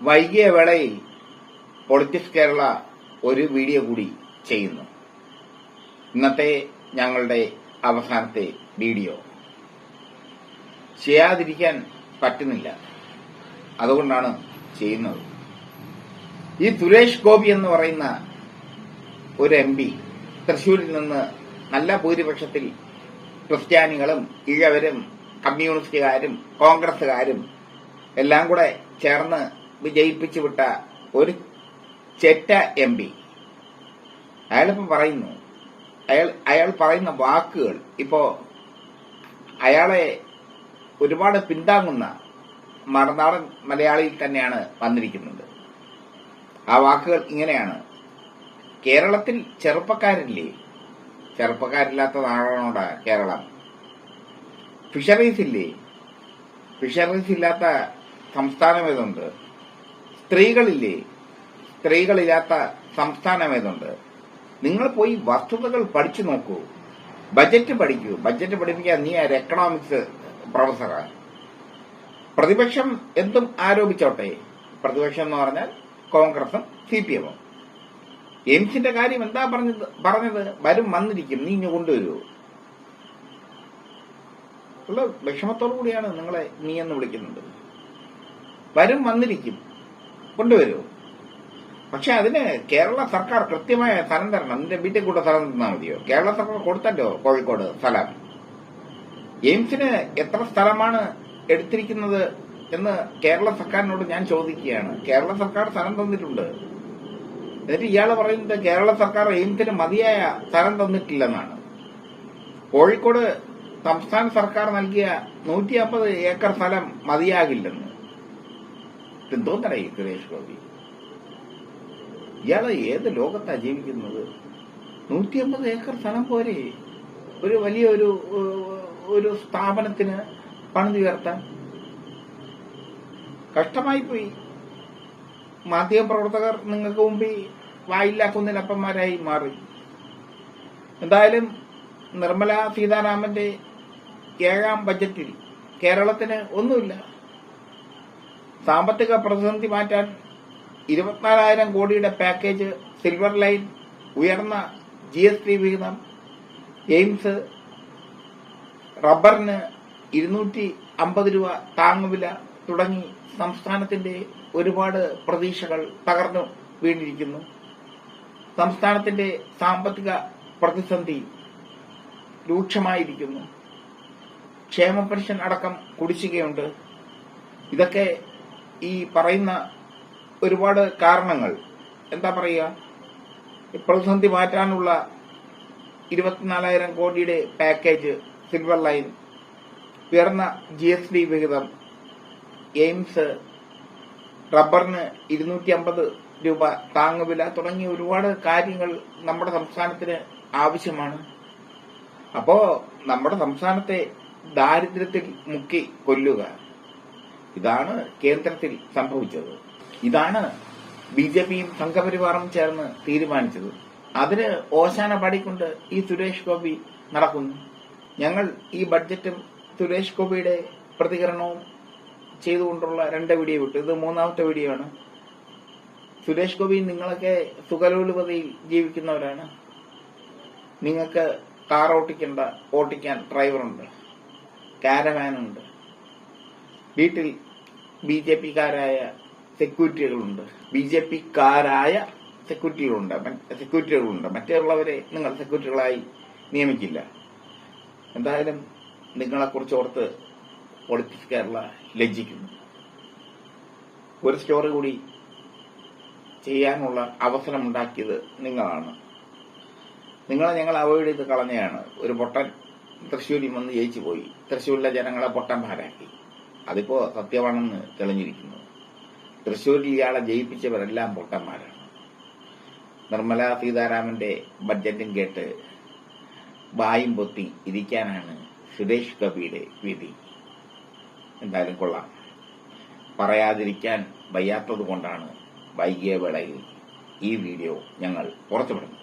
വൈകിയ വേളയിൽ പൊളിറ്റിക്സ് കേരള ഒരു വീഡിയോ കൂടി ചെയ്യുന്നു. ഇന്നത്തെ ഞങ്ങളുടെ അവസാനത്തെ വീഡിയോ ചെയ്യാതിരിക്കാൻ പറ്റുന്നില്ല. അതുകൊണ്ടാണ് ചെയ്യുന്നത്. ഈ സുരേഷ് ഗോപി എന്ന് പറയുന്ന ഒരു എം പി തൃശൂരിൽ നിന്ന് നല്ല ഭൂരിപക്ഷത്തിൽ ക്രിസ്ത്യാനികളും ഇഴവരും കമ്മ്യൂണിസ്റ്റുകാരും കോൺഗ്രസുകാരും എല്ലാം കൂടെ ചേർന്ന് വിജയിപ്പിച്ചു വിട്ട ഒരു ചെറ്റ എം പി. അയാളിപ്പോ പറയുന്നു. അയാൾ അയാൾ പറയുന്ന വാക്കുകൾ. ഇപ്പോ അയാളെ ഒരുപാട് പിന്താങ്ങുന്ന മറുനാടൻ മലയാളിയിൽ തന്നെയാണ് വന്നിരിക്കുന്നത്. ആ വാക്കുകൾ ഇങ്ങനെയാണ്. കേരളത്തിൽ ചെറുപ്പക്കാരില്ലേ? ചെറുപ്പക്കാരില്ലാത്ത നാടാണോടാ കേരളം? ഫിഷറീസ് ഇല്ലേ? ഫിഷറീസ് ഇല്ലാത്ത സംസ്ഥാനം ഏതുണ്ട്? സ്ത്രീകളില്ലേ? സ്ത്രീകളില്ലാത്ത സംസ്ഥാനം ഏതുണ്ട്? നിങ്ങൾ പോയി വസ്തുതകൾ പഠിച്ചു നോക്കൂ. ബജറ്റ് പഠിക്കൂ. ബജറ്റ് പഠിപ്പിക്കാൻ നീ ഒരു എക്കണോമിക്സ് പ്രൊഫസറാണ് പ്രതിപക്ഷം എന്തും ആരോപിച്ചോട്ടെ. പ്രതിപക്ഷം എന്ന് പറഞ്ഞാൽ കോൺഗ്രസും സി പി എമ്മും. എയിംസിന്റെ കാര്യം എന്താ പറഞ്ഞത്? പറഞ്ഞത്? വരും വന്നിരിക്കും. നീ ഇങ്ങ് കൊണ്ടുവരൂ. ഉള്ള വിഷമത്തോടു കൂടിയാണ് നിങ്ങളെ നീ എന്ന് വിളിക്കുന്നത്. വരും വന്നിരിക്കും. കൊണ്ടുവരൂ പക്ഷെ അതിന് കേരള സർക്കാർ കൃത്യമായ സ്ഥലം തരണം. നിന്റെ വീട്ടിൽ കൂടെ സ്ഥലം തന്നാൽ മതിയോ? കേരള സർക്കാർ കൊടുത്തല്ലോ കോഴിക്കോട് സ്ഥലം. എയിംസിന് എത്ര സ്ഥലമാണ് എടുത്തിരിക്കുന്നത് എന്ന് കേരള സർക്കാരിനോട് ഞാൻ ചോദിക്കുകയാണ്. കേരള സർക്കാർ സ്ഥലം തന്നിട്ടുണ്ട്. എന്നിട്ട് ഇയാൾ പറയുന്നത് കേരള സർക്കാർ എയിംസിന് മതിയായ സ്ഥലം തന്നിട്ടില്ലെന്നാണ്. കോഴിക്കോട് സംസ്ഥാന സർക്കാർ നൽകിയ നൂറ്റി അമ്പത് ഏക്കർ സ്ഥലം മതിയാകില്ലെന്ന്. എന്തോന്നടേ ഈ സുരേഷ് ഗോപി. ഇയാളെ ഏത് ലോകത്താ ജീവിക്കുന്നത്? നൂറ്റി അമ്പത് ഏക്കർ സ്ഥലം പോരെ. ഒരു വലിയ ഒരു ഒരു സ്ഥാപനത്തിന് പണിതുയർത്താൻ കഷ്ടമായി പോയി. മാധ്യമപ്രവർത്തകർ നിങ്ങൾക്ക് മുമ്പിൽ വായില്ലാക്കുന്നതിനപ്പന്മാരായി മാറി. എന്തായാലും നിർമ്മല സീതാരാമന്റെ ഏഴാം ബജറ്റിൽ കേരളത്തിന് ഒന്നുമില്ല. സാമ്പത്തിക പ്രതിസന്ധി മാറ്റാൻ ഇരുപത്തിനാലായിരം കോടിയുടെ പാക്കേജ് സിൽവർ ലൈൻ ഉയർന്ന ജി എസ് ടി വിഹിതം എയിംസ് റബ്ബറിന് ഇരുന്നൂറ്റി അമ്പത് രൂപ താങ്ങുവില തുടങ്ങി സംസ്ഥാനത്തിന്റെ ഒരുപാട് പ്രതീക്ഷകൾ തകർന്നു വീണിരിക്കുന്നു. സംസ്ഥാനത്തിന്റെ സാമ്പത്തിക പ്രതിസന്ധി രൂക്ഷമായിരിക്കുന്നു. ക്ഷേമ പെൻഷൻ അടക്കം കുടിശ്ശികയുണ്ട്. ഇതൊക്കെ ഈ പറയുന്ന ഒരുപാട് കാരണങ്ങൾ. എന്താ പറയുക? പ്രതിസന്ധി മാറ്റാനുള്ള ഇരുപത്തിനാലായിരം കോടിയുടെ പാക്കേജ് സിൽവർ ലൈൻ ഉയർന്ന ജി എസ് ഡി വിഹിതം എയിംസ് റബ്ബറിന് ഇരുന്നൂറ്റി അമ്പത് രൂപ താങ്ങുവില തുടങ്ങിയ ഒരുപാട് കാര്യങ്ങൾ നമ്മുടെ സംസ്ഥാനത്തിന് ആവശ്യമാണ്. അപ്പോ നമ്മുടെ സംസ്ഥാനത്തെ ദാരിദ്ര്യത്തിൽ മുക്കി കൊല്ലുക. ഇതാണ് കേന്ദ്രത്തിൽ സംഭവിച്ചത്. ഇതാണ് ബി ജെ പിയും സംഘപരിവാറും ചേർന്ന് തീരുമാനിച്ചത്. അതിന് ഓശാന പാടിക്കൊണ്ട് ഈ സുരേഷ് ഗോപി നടക്കുന്നു. ഞങ്ങൾ ഈ ബഡ്ജറ്റും സുരേഷ് ഗോപിയുടെ പ്രതികരണവും ചെയ്തുകൊണ്ടുള്ള രണ്ട് വീഡിയോ വിട്ടു ഇത് മൂന്നാമത്തെ വീഡിയോ ആണ്. സുരേഷ് ഗോപി നിങ്ങളൊക്കെ സുഖലോലുപതയിൽ ജീവിക്കുന്നവരാണ്. നിങ്ങൾക്ക് കാർ ഓട്ടിക്കേണ്ട ഓട്ടിക്കാൻ ഡ്രൈവറുണ്ട് കാരവാനുണ്ട് വീട്ടിൽ ബി ജെ പിക്കാരായ സെക്യൂരിറ്റികളുണ്ട്. ബി ജെ പിക്കാരായ സെക്യൂരിറ്റികളുണ്ട്. സെക്യൂരിറ്റികളുണ്ട്. മറ്റുള്ളവരെ നിങ്ങൾ സെക്യൂരിറ്റികളായി നിയമിക്കില്ല. എന്തായാലും നിങ്ങളെക്കുറിച്ച് ഓർത്ത് പൊളിറ്റിക്സ് കേരള ലജ്ജിക്കുന്നു. ഒരു സ്റ്റോറി കൂടി ചെയ്യാനുള്ള അവസരമുണ്ടാക്കിയത് നിങ്ങളാണ്. നിങ്ങളെ ഞങ്ങൾ അവോയ്ഡ് ചെയ്ത് കളഞ്ഞാണ് ഒരു പൊട്ടൻ തൃശ്ശൂരിൽ വന്ന് ജയിച്ചു പോയി തൃശ്ശൂരിലെ ജനങ്ങളെ പൊട്ടൻ പൊട്ടന്മാരാക്കി. അതിപ്പോ സത്യമാണെന്ന് തെളിഞ്ഞിരിക്കുന്നു. തൃശ്ശൂരിൽ ഇയാളെ ജയിപ്പിച്ചവരെല്ലാം പൊട്ടന്മാരാണ്. നിർമ്മല സീതാരാമന്റെ ബഡ്ജറ്റും കേട്ട് ബായും പൊത്തി ഇരിക്കാനാണ് സുരേഷ് ഗോപിയുടെ വിധി. എന്തായാലും കൊള്ളാം. പറയാതിരിക്കാൻ വയ്യാത്തത് കൊണ്ടാണ് വൈകിയ വേളയിൽ ഈ വീഡിയോ ഞങ്ങൾ പുറത്തുവിടുന്നത്.